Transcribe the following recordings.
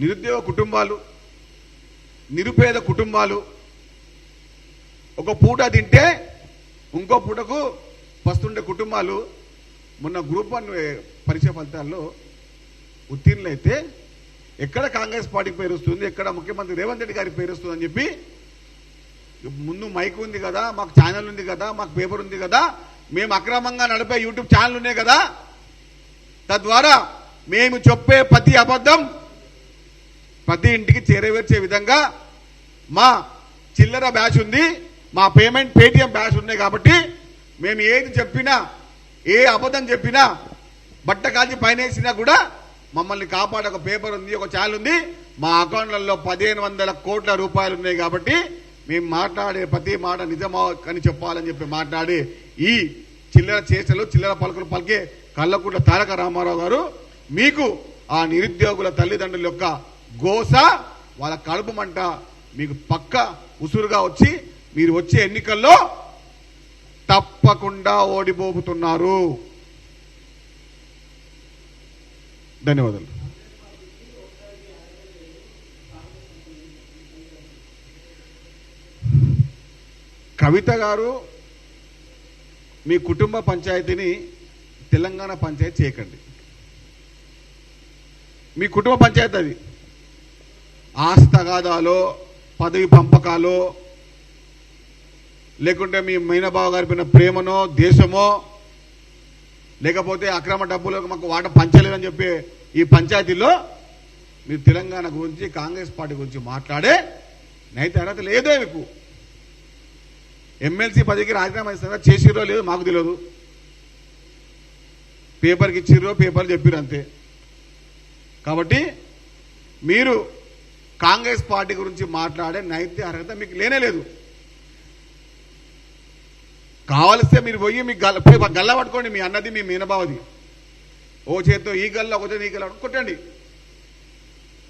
నిరుద్యోగ కుటుంబాలు నిరుపేద కుటుంబాలు ఒక పూట తింటే ఇంకో పూటకు పస్తుండే కుటుంబాలు. మొన్న గ్రూప్ వన్ పరీక్ష ఫలితాల్లో ఉత్తీర్ణులైతే ఎక్కడ కాంగ్రెస్ పార్టీకి పేరు వస్తుంది ఎక్కడ ముఖ్యమంత్రి రేవంత్ రెడ్డి గారికి పేరు వస్తుంది అని చెప్పి ముందు మైక్ ఉంది కదా మాకు ఛానల్ ఉంది కదా మాకు పేపర్ ఉంది కదా మేము అక్రమంగా నడిపే యూట్యూబ్ ఛానల్ ఉన్నాయి కదా. తద్వారా మేము చెప్పే ప్రతి అబద్ధం ప్రతి ఇంటికి చేరవేర్చే విధంగా మా చిల్లర బ్యాచ్ ఉంది మా పేమెంట్ పేటిఎం బ్యాచ్ ఉన్నాయి కాబట్టి మేము ఏది చెప్పినా ఏ అబద్ధం చెప్పినా బట్ట కాల్చి పైన వేసినా కూడా మమ్మల్ని కాపాడే ఒక పేపర్ ఉంది ఒక ఛానల్ ఉంది. మా అకౌంట్లలో పదిహేను వందల కోట్ల రూపాయలు ఉన్నాయి కాబట్టి మేము మాట్లాడే ప్రతి మాట నిజమా అని చెప్పాలని చెప్పి మాట్లాడి ఈ చిల్లర చేష్టలు చిల్లర పలుకులు పలికే కళ్ళకుంట తారక రామారావు గారు మీకు ఆ నిరుద్యోగుల తల్లిదండ్రుల యొక్క గోస వాళ్ళ కడుపు మంట మీకు పక్క ఉసురుగా వచ్చి మీరు వచ్చే ఎన్నికల్లో తప్పకుండా ఓడిపోతున్నారు ధన్యవాదాలు. కవిత గారు మీ కుటుంబ పంచాయతీని తెలంగాణ పంచాయతీ చేయకండి. మీ కుటుంబ పంచాయతీ అది. ఆస్తి పదవి పంపకాలో లేకుంటే మీ మైనబావ గారి పైన ప్రేమనో దేశమో లేకపోతే అక్రమ డబ్బులో మాకు వాట పంచలేదని చెప్పి ఈ పంచాయతీలో మీరు తెలంగాణ గురించి కాంగ్రెస్ పార్టీ గురించి మాట్లాడే నైతే అర్హత లేదే మీకు. ఎమ్మెల్సీ పదవికి రాజీనామా ఇస్తారా చేసిరో లేదో మాకు తెలియదు. పేపర్కి ఇచ్చిర్రో పేపర్ చెప్పిర్రు అంతే. కాబట్టి మీరు కాంగ్రెస్ పార్టీ గురించి మాట్లాడే నైతిక అర్హత మీకు లేనే లేదు. కావలిస్తే మీరు పోయి మీ గల్ల పోయి గల్ల పట్టుకోండి మీ అన్నది మీ మీనబావది. ఓ చేతితో ఈ గల్ల ఒక చేతి ఈ గల్ల కొట్టండి.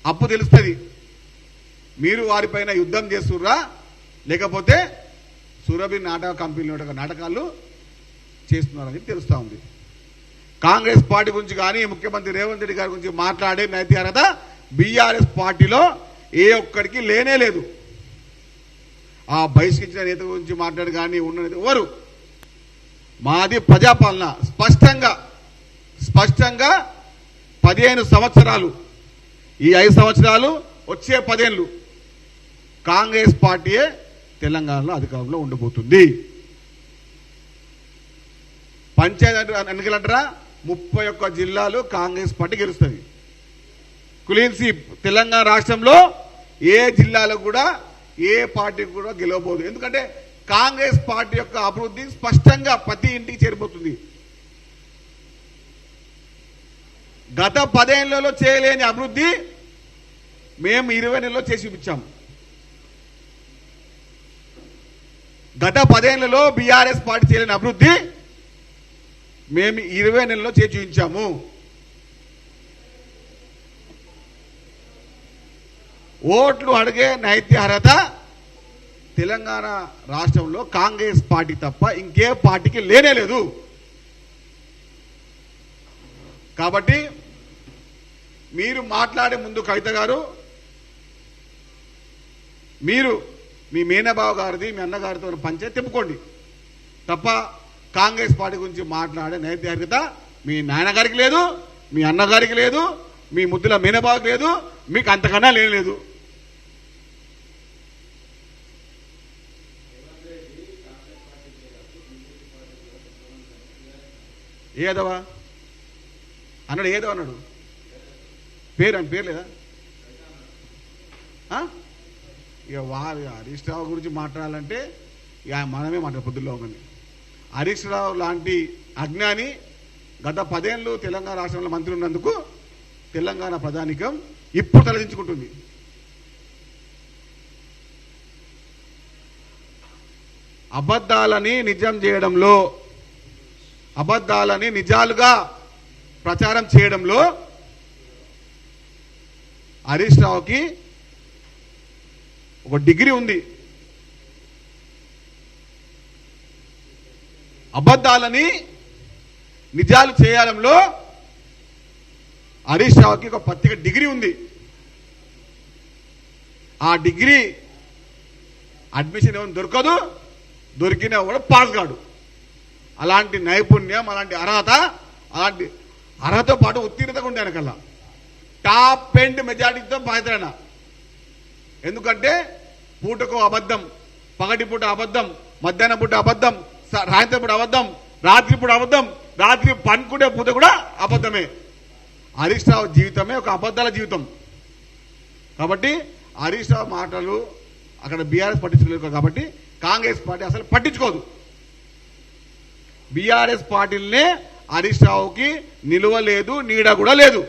అప్పు తెలుస్తుంది. మీరు వారిపైన యుద్ధం చేస్తుర్రా? లేకపోతే సురభి నాటక కంపెనీలు నాటకాలు చేస్తున్నారని చెప్పి ఉంది. కాంగ్రెస్ పార్టీ గురించి కానీ ముఖ్యమంత్రి రేవంత్ రెడ్డి గారి గురించి మాట్లాడే నైతిక అర్హత బీఆర్ఎస్ పార్టీలో ఏ ఒక్కడికి లేనే లేదు. ఆ బహిష్కరించిన నేత గురించి మాట్లాడు కానీ ఉన్న ఎవరు? మాది ప్రజాపాలన. స్పష్టంగా స్పష్టంగా పదిహేను సంవత్సరాలు. ఈ ఐదు సంవత్సరాలు వచ్చే పదేళ్ళు. కాంగ్రెస్ పార్టీయే తెలంగాణలో అధికారంలో ఉండబోతుంది. పంచాయతీ ఎన్నికలంటారా? ముప్పై ఒక్క జిల్లాలు కాంగ్రెస్ పార్టీ గెలుస్తుంది. కులీన్సీ తెలంగాణ రాష్ట్రంలో ఏ జిల్లాలో కూడా ఏ పార్టీ కూడా గెలవబోదు. ఎందుకంటే కాంగ్రెస్ పార్టీ యొక్క అభివృద్ధి స్పష్టంగా ప్రతి ఇంటికి చేరిపోతుంది. గత పదేళ్ళలో చేయలేని అభివృద్ధి మేము ఇరవై నెలలో చేసి చూపించాము గత పదేళ్ళలో బీఆర్ఎస్ పార్టీ చేయలేని అభివృద్ధి మేము ఇరవై నెలలో చేసి చూపించాము. ఓట్లు అడిగే నైత్యర్హత తెలంగాణ రాష్ట్రంలో కాంగ్రెస్ పార్టీ తప్ప ఇంకే పార్టీకి లేనే లేదు. కాబట్టి మీరు మాట్లాడే ముందు కవిత గారు మీరు మీ మేనబావ గారిది మీ అన్నగారితో పంచాయతీ తిప్పుకోండి. తప్ప కాంగ్రెస్ పార్టీ గురించి మాట్లాడే నైతిక మీ నాన్నగారికి లేదు మీ అన్నగారికి లేదు మీ ముద్దుల మీనబావకి లేదు మీకు అంతకన్నా లేదు. ఏదవా అన్నాడు ఏదో అన్నాడు? పేరు అని పేరు లేదా? ఆ? ఇక వారి హరీష్ రావు గురించి మాట్లాడాలంటే ఇక మనమే మాట్లాడు పొద్దుల్లో కానీ హరీష్ రావు లాంటి అజ్ఞాని గత పదేళ్ళు తెలంగాణ రాష్ట్రంలో మంత్రి ఉన్నందుకు తెలంగాణ ప్రధానికం ఇప్పుడు తలదించుకుంటుంది అబద్ధాలని నిజం చేయడంలో అబద్ధాలని నిజాలుగా ప్రచారం చేయడంలో హరీష్ రావుకి ఒక డిగ్రీ ఉంది. అబద్ధాలని నిజాలు చేయడంలో హరీష్ రావుకి ఒక పత్రిక డిగ్రీ ఉంది. ఆ డిగ్రీ అడ్మిషన్ ఏమైనా దొరకదు దొరికినా కూడా పాస్ కాడు. అలాంటి నైపుణ్యం అలాంటి అర్హత అలాంటి అర్హతతో పాటు ఉత్తీర్ణత ఉండే వెనకల్లా టాప్ ఎండ్ మెజారిటీతో పాత్రన ఎందుకంటే పూటకు అబద్ధం పగటి పూట అబద్ధం మధ్యాహ్నం పూట అబద్ధం స- సాయంత్రం పూట అబద్ధం రాత్రి పూట అబద్ధం రాత్రి పనుకునే పూట కూడా అబద్ధమే. హరీష్ రావు జీవితమే ఒక అబద్ధాల జీవితం. కాబట్టి హరీష్ రావు మాటలు అక్కడ బీఆర్ఎస్ పట్టించుకోలేదు కాబట్టి కాంగ్రెస్ పార్టీ అసలు పట్టించుకోదు. బీఆర్ఎస్ పార్టీలనే హరీష్ రావుకి నిలువ లేదు నీడ కూడా లేదు.